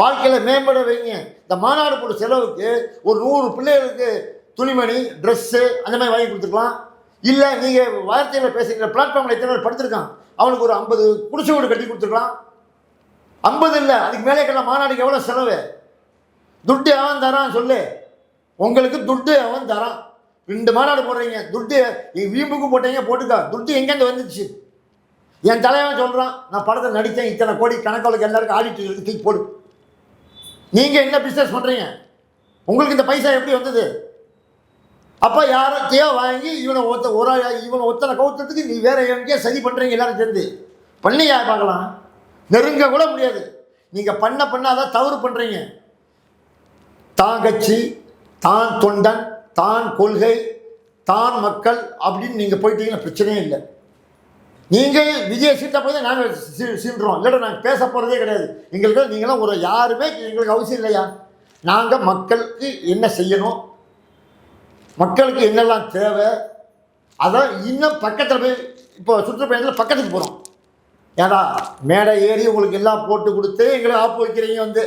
வாழ்க்கையில் மேம்பட வைங்க. இந்த மாநாடு போட்ட செலவுக்கு ஒரு நூறு பிள்ளைகளுக்கு துணிமணி ட்ரெஸ்ஸு அந்த மாதிரி வாங்கி கொடுத்துருக்கலாம். இல்லை நீங்கள் வார்த்தையில் பேசுகிற பிளாட்ஃபார்மில் எத்தனை பேர் படுத்திருக்கான் அவனுக்கு ஒரு ஐம்பது குடிசை வீடு கட்டி கொடுத்துருக்கலாம். ஐம்பது இல்லை அதுக்கு மேலே இருக்கிற மாநாடுக்கு எவ்வளோ செலவு? துட்டு அவன் தரான் சொல்லு. உங்களுக்கு துட்டு அவன் தரான். ரெண்டு மாநாடு போடுறீங்க துட்டு வீம்புக்கு போட்டீங்க போட்டுக்கா. துட்டு எங்கேருந்து வந்துச்சு? என் தலைவன் சொல்கிறான் நான் படத்தை நடித்தேன் இத்தனை கோடி கணக்காளுக்கு எல்லாருக்கும் ஆடிட்டு இருக்கு தூக்கி போடு. நீங்கள் என்ன பிஸ்னஸ் பண்ணுறீங்க உங்களுக்கு இந்த பைசா எப்படி வந்தது? அப்போ யாரத்தையோ வாங்கி இவனை ஒத்த ஒரு இவனை ஒத்தனை கவுத்துறதுக்கு நீ வேற எங்கேயோ சரி பண்ணுறீங்க எல்லாரும் சேர்ந்து. பண்ணியா யார் பார்க்கலாம். நெருங்க கூட முடியாது. நீங்கள் பண்ண பண்ணாதான் தவறு பண்ணுறீங்க தான் கட்சி தான் தொண்டன் தான் கொள்கை தான் மக்கள் அப்படின்னு நீங்கள் போயிட்டீங்கன்னா பிரச்சனையே இல்லை. நீங்கள் விஜய் சீட்டை போய் தான் நாங்கள் சீன்றோம் இல்லைடா நாங்கள் பேச போகிறதே கிடையாது. எங்களுக்கு நீங்களாம் ஒரு யாருமே எங்களுக்கு அவசியம் இல்லையா? நாங்கள் மக்களுக்கு என்ன செய்யணும்? மக்களுக்கு என்னெல்லாம் தேவை? அதான் இன்னும் பக்கத்தில் போய் இப்போ சுற்றுப்பயணத்தில் பக்கத்துக்கு போகிறோம் ஏடா மேடை ஏறி உங்களுக்கு எல்லாம் போட்டு கொடுத்து எங்களை ஆப்பு வைக்கிறீங்க வந்து.